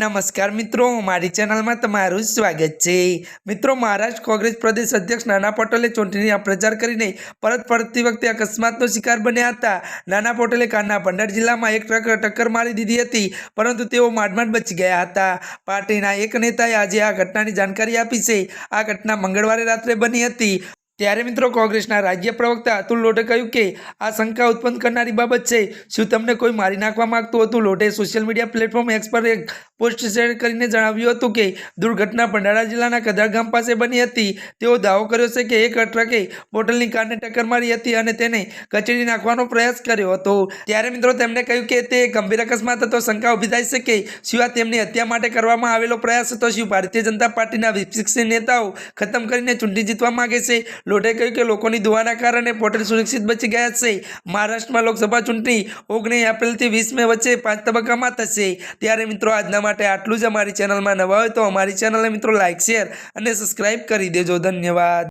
નમસ્કાર મિત્રો, મારી ચેનલમાં તમારું સ્વાગત છે. મિત્રો, મહારાષ્ટ્ર કોંગ્રેસ પ્રદેશ અધ્યક્ષ નાના પટેલે ચૂંટણીના પ્રચાર કરીને પરત ફરતી વખતે અકસ્માતનો શિકાર બન્યા હતા. નાના પટેલે કાનના ભંડાર જિલ્લામાં એક ટ્રક ટક્કર મારી દીધી હતી, પરંતુ તેઓ માંડમાંડ બચી ગયા હતા. પાર્ટીના એક નેતાએ આજે આ ઘટનાની જાણકારી આપી છે. આ ઘટના મંગળવારે રાત્રે બની હતી. ત્યારે મિત્રો કોંગ્રેસના રાજ્ય પ્રવક્તા અતુલ લોઢે કહ્યું કે આ શંકા ઉત્પન્ન કરનારી બાબત છે, શું તમને કોઈ મારી નાખવા માગતું હતું? લોઢે સોશિયલ મીડિયા પ્લેટફોર્મ એક્સ પર એક પોસ્ટ શેર કરીને જણાવ્યું હતું કે, દુર્ઘટના ભંડારા જિલ્લાના કદાર ગામ પાસે બની હતી. તેઓ દાવો કર્યો છે કે એક ટ્રકે બોટલની કારને ટક્કર મારી હતી અને તેને કચડી નાખવાનો પ્રયાસ કર્યો હતો. ત્યારે મિત્રો તેમણે કહ્યું કે તે ગંભીર અકસ્માત હતો, શંકા ઊભી થાય છે કે તેમની હત્યા માટે કરવામાં આવેલો પ્રયાસ હતો શિવ ભારતીય જનતા પાર્ટીના વિપક્ષી નેતાઓ ખતમ કરીને ચૂંટણી જીતવા માંગે છે? લોઢે કહ્યું કે લોકોની દુઆના કારણે પટેલ સુરક્ષિત બચી ગયા છે. મહારાષ્ટ્રમાં લોકસભા ચૂંટણી ઓગણીસ એપ્રિલથી વીસ મે વચ્ચે પાંચ તબક્કામાં થશે. ત્યારે મિત્રો આજના માટે આટલું જ. અમારી ચેનલમાં નવા હોય તો અમારી ચેનલને મિત્રો લાઇક શેર અને સબસ્ક્રાઇબ કરી દેજો. ધન્યવાદ.